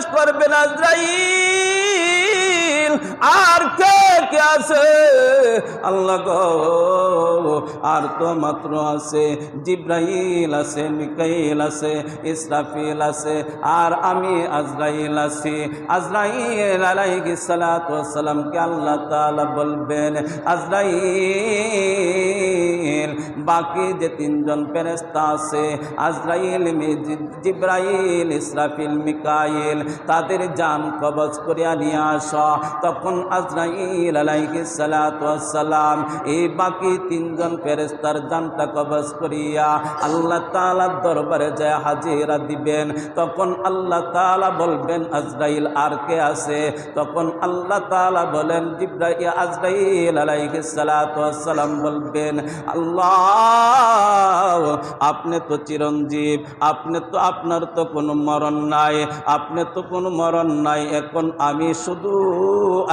জিজ্ঞাসা করবেন আজরাইল। আর কে কে আছে? আল্লাহ আর তো মাত্র আছে, জিব্রাইল আছে, মিকাইল আছে, ইসরাফিল আছে, আর আমি আজরাইল আছি। আজরাইল আলাইহিস সালাতু ওয়াস সালামকে আল্লাহ তাআলা বলবেন, আজরাইল, বাকি যে তিনজন ফেরেশতা আছে, আজরাইল জিব্রাইল, ইসরাফিল, মিকাইল, তাদের জান কবজ করিয়া নিয়ে আস। তখন আজরাইল আলাইহিস সালাতু ওয়াস সালাম এই বাকি তিনজন ফেরেশতার জানটা কবজ করিয়া আল্লাহ তাআলার দরবারে যায় হাজিরা দিবেন। তখন আল্লাহ তাআলা বলবেন, আজরাইল আর কে আছে? তখন আল্লাহ তাআলা বলেন, জিব্রাইল, আজরাইল আলাইহিস সালাতু ওয়াস সালাম বলবেন, আল্লাহ, আপনি তো চিরঞ্জীব, আপনি তো, আপনার তো কোনো মরণ নাই, আপনি তো কোনো মরণ নাই, এখন আমি শুধু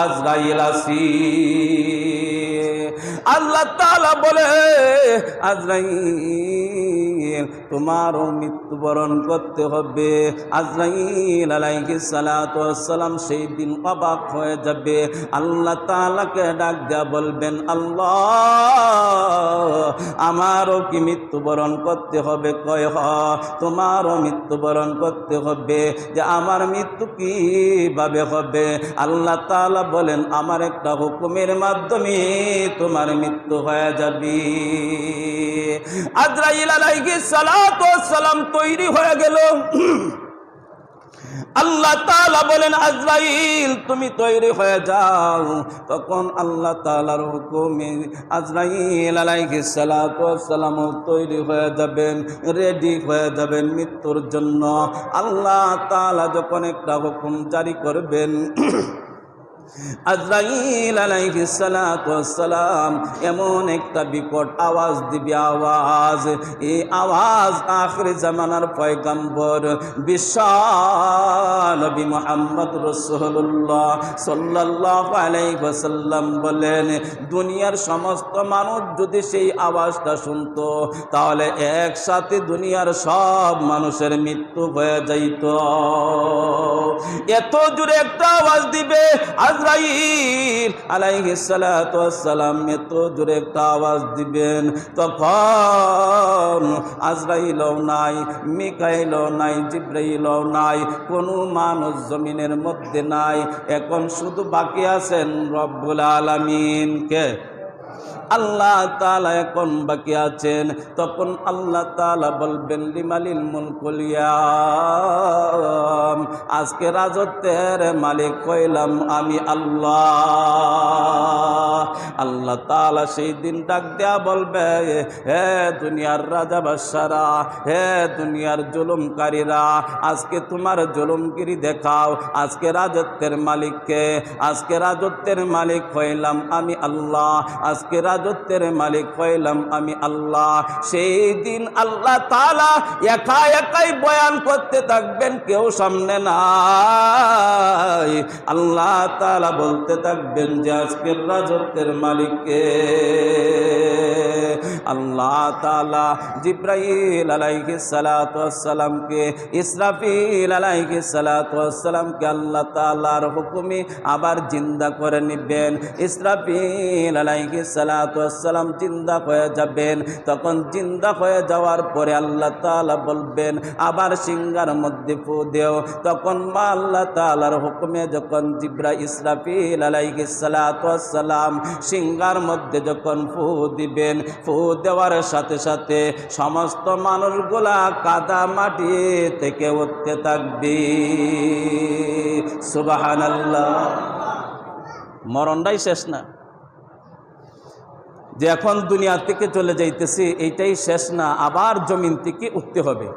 আজরাইল আছি। আল্লাহ তালা বলে আজরাইল তোমারও মৃত্যুবরণ করতে হবে। আজরাইল আলাইহিস সালাতু ওয়াস সালাম সেই দিন অবাক হয়ে যাবে। আল্লাহ তালাকে ডাক দেয়া বলবেন, আল্লাহ, আমারও কি মৃত্যুবরণ করতে হবে? কয়, হ, তোমারও মৃত্যুবরণ করতে হবে। যে আমার মৃত্যু কীভাবে হবে? আল্লাহ তাআলা বলেন, আমার একটা হুকুমের মাধ্যমে তোমার মৃত্যু হয়ে যাবে। আজরাইল আলাইহিস সালাতু সালাম তৈরি হয়ে গেল। আল্লাহ তাআলা বলেন, আজরাইল, তুমি তৈরি হয়ে যাও। তখন আল্লাহ তাআলার হুকুমে আজরাইল ওয়াস সালাম তৈরি হয়ে যাবেন, রেডি হয়ে যাবেন মৃত্যুর জন্য। আল্লাহ তাআলা যখন একটা হুকুম জারি করবেন আজরাইল এমন একটা বিকট আওয়াজ দিবে, আওয়াজ। এই আওয়াজ জামানার পয়গম্বর বলেন, দুনিয়ার সমস্ত মানুষ যদি সেই আওয়াজটা শুনতো, তাহলে একসাথে দুনিয়ার সব মানুষের মৃত্যু হয়ে যাইত। এত জোরে একটা আওয়াজ দিবে আজরাইল আলাইহি সালাম এত জোরে একটা আওয়াজ দিবেন, তখন আজরাইলও নাই, মিকাইলও নাই, জিব্রাইলও নাই, কোনো মানুষ জমিনের মধ্যে নাই, এখন শুধু বাকি আছেন রব্বুল আলামিনকে আল্লাহ তালা এখন বাকি আছেন। তখন আল্লাহ তালা বলবেন, লিমালিল ইয়াম। আজকে রাজত্বের মালিক কইলাম আমি আল্লাহ। আল্লাহ তালা সেই দিন ডাক দেয়া বলবে, হে দুনিয়ার রাজা বাদশারা হে দুনিয়ার জুলুমকারীরা, আজকে তোমার জুলুমগিরি দেখাও। আজকে রাজত্বের মালিককে, আজকে রাজত্বের মালিক হইলাম আমি আল্লাহ। আজকে রাজত্বের মালিক হইলাম আমি আল্লাহ। সেই দিন আল্লাহ তাআলা একা একাই বয়ান করতে থাকবেন, কেউ সামনে নাই। আল্লাহ তাআলা বলতে থাকবেন যে আজকের রাজত্বের মালিককে। আল্লাহ তাআলা জিব্রাইল আলাইহিস সালাতু ওয়াস সালামকে ইসরাফিল আলাইহিস সালাতু ওয়াস সালামকে আল্লাহ তাআলার হুকুমে আবার জিন্দা করে নিবেন। ইসরাফিল আলাইহিস সালাতু সালাম জিন্দা হয়ে যাবেন। তখন জিন্দা হয়ে যাওয়ার পরে আল্লাহ তাআলা বলবেন, আবার সিংহার মধ্যে ফু দেও। তখন মা আল্লাহ তাআলার হুকুমে যখন জিব্রা ইসরাফিল আলাইহিস সালাতু ওয়াস সালাম সিংহার মধ্যে যখন ফু দিবেন, ফু দেওয়ার সাথে সাথে সমস্ত মানুষগুলা কাদা মাটি থেকে উঠতে থাকবে। সুবাহান আল্লাহ মরণটাই শেষ না। যে এখন দুনিয়া থেকে চলে যাইতেছি, এইটাই শেষ না, আবার জমিন থেকে উঠতে হবে।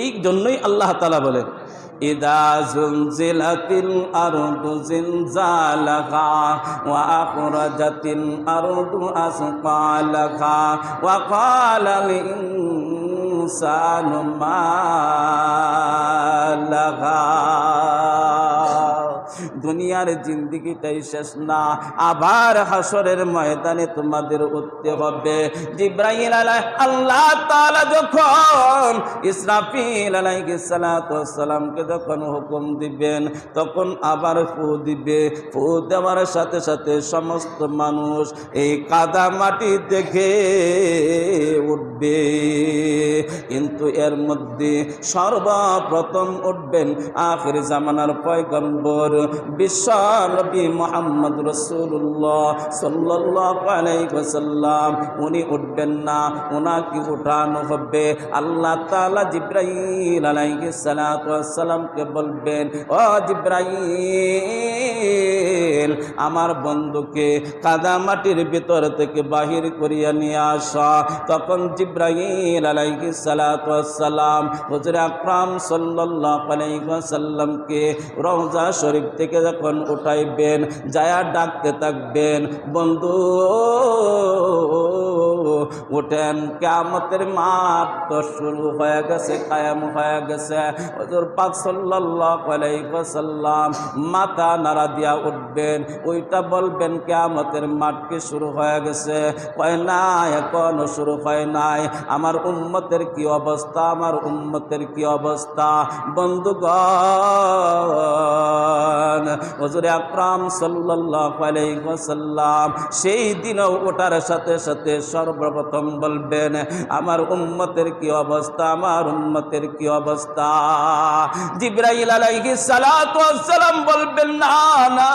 এই জন্যই আল্লাহ তালা বলেন, ইদা জুলজিলাতিল আরদু জিনজালাহা ওয়া আখরাজাতিল আরদু আসকালাহা ওয়া ক্বালাল ইনসানু মা লাহা দুনিয়ার জিন্দিগিটাই শেষ না। আবার হাসরের ময়দানে তোমাদের উঠতে হবে। জিব্রাহিল আলাই আল্লাহ তালা যখন ইসরাফিল আলাইহিস সালাতু সালামকে যখন হুকুম দিবেন, তখন আবার ফু দিবে। ফু দেওয়ার সাথে সাথে সমস্ত মানুষ এই কাদা মাটি দেখে উঠবে। কিন্তু এর মধ্যে সর্বপ্রথম উঠবেন আখির জামানার পয়গম্বর বিশ্ব নবী মোহাম্মদ রসুল্লাহ সাল্লাল্লাহু আলাইহি উনি উঠবেন না ওনাকে উঠানো হবে। আল্লাহ তালা জিব্রাহিম ওয়াসসালামকে বলবেন, ও জিব্রাইল আমার বন্ধুকে কাদামাটির ভিতর থেকে বাহির করিয়া নিয়ে আসা। তখন জিব্রাহিল আলাইহি সালাতু হজর আকরাম সাল্লাল্লাহু আলাইহি ওয়াসাল্লামকে রওজা শরীফ থেকে যখন উঠাইবেন, যায়া ডাকতে থাকবেন, বন্ধু উঠেন কেমতের মাঠ তো শুরু হয়ে গেছে, কায়াম হয়ে গেছে। হজুর পাক ওয়াসাল্লাম মাথা নাড়া দিয়া উঠবেন, ওইটা বলবেন কেমতের মাঠ কি শুরু হয়ে গেছে। কয়, না, এখনও শুরু হয় নাই। আমার উম্মতের কি অবস্থা? আমার উম্মতের কি অবস্থা? বন্ধুগণ, হজুর আকরাম সাল্লাল্লাহু আলাইহি সেই দিনও ওঠার সাথে সাথে সর্বপ্রথম বলবেন, আমার উম্মতের কি অবস্থা? আমার উম্মতের কি অবস্থা? জিব্রাইল আলাইহিস সালাতু ওয়াসসালাম বলবেন, না না,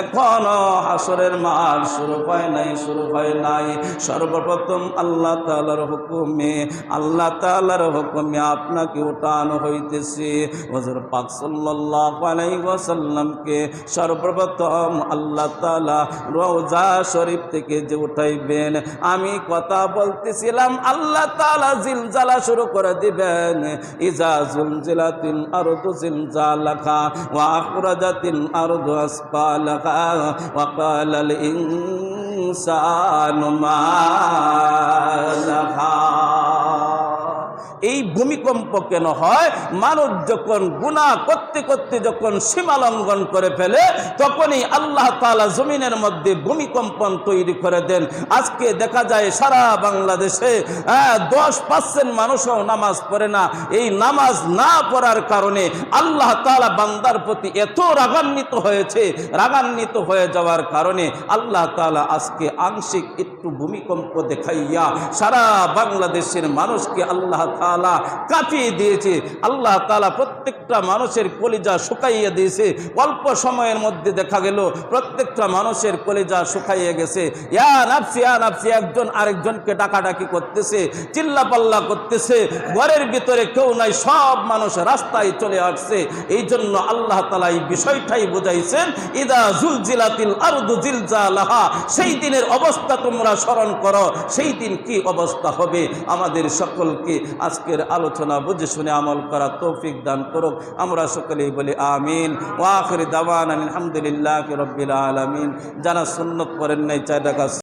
এখনও হাসরের মাল শুরু হয় নাই, শুরু হয় নাই। সর্বপ্রথম আল্লাহ তাআলার হুকুমে, আল্লাহ তাআলার হুকুমে আপনাকে উঠানো হইতেছে। হযরত পাক সাল্লাল্লাহু আলাইহি ওয়াসাল্লামকে সর্বপ্রথম আল্লাহ তাআলা রওজা শরীফ থেকে যে উঠাইবেন, আমি কথা বলতেছিলাম, আল্লাহ তালা জিলজালা শুরু করে দিবেন। ইজা জুলজিলাতিল আরদু জিলজালাহা ওয়া আখরাজাতিল আরদু আসফালাহা ওয়া ক্বালাল ইনসানু মা ভূমিকম্প কেন হয়? মানুষ যখন গুনাহ করতে করতে যখন সীমা লঙ্ঘন করে ফেলে তখনই আল্লাহ তাআলা জমিনের মধ্যে ভূমিকম্পন তৈরি করে দেন। আজকে দেখা যায় সারা বাংলাদেশে হ্যাঁ, দশ পার্সেন্ট মানুষও নামাজ পড়ে না। এই নামাজ না পড়ার কারণে আল্লাহ তাআলা বান্দার প্রতি এত রাগান্বিত হয়েছে। রাগান্বিত হয়ে যাওয়ার কারণে আল্লাহ তাআলা আজকে আংশিক একটু ভূমিকম্প দেখাইয়া সারা বাংলাদেশের মানুষকে আল্লাহ তাআলা কাঁপিয়ে দিয়েছে। আল্লাহ তালা প্রত্যেকটা মানুষের কলিজা শুকাইয়ে দিয়েছে। অল্প সময়ের মধ্যে দেখা গেল, প্রত্যেকটা মানুষের কলিজা শুকাইয়ে গেছে। ইয়া নাফসি একজন আরেকজনকে ডাকাডাকি করতেছে চিল্লা পাল্লা করতেছে। ঘরের ভিতরে কেউ নাই, সব মানুষ রাস্তায় চলে আসছে। এই জন্য আল্লাহ তালা এই বিষয়টাই বুঝাইছেন, ইদা জুলজিলাতিল আরদু জিলজালাহা সেই দিনের অবস্থা তোমরা স্মরণ করো, সেই দিন কি অবস্থা হবে? আমাদের সকলকে আজকের আলোচনা বুঝে শুনে আমল করা তৌফিক দান করুক। আমরা সকলেই বলি আমিন। ওয়াখির দাওয়ান আলহামদুলিল্লাহ রব্বিল আলমিন। যারা সুন্নত করেন নাই দেখা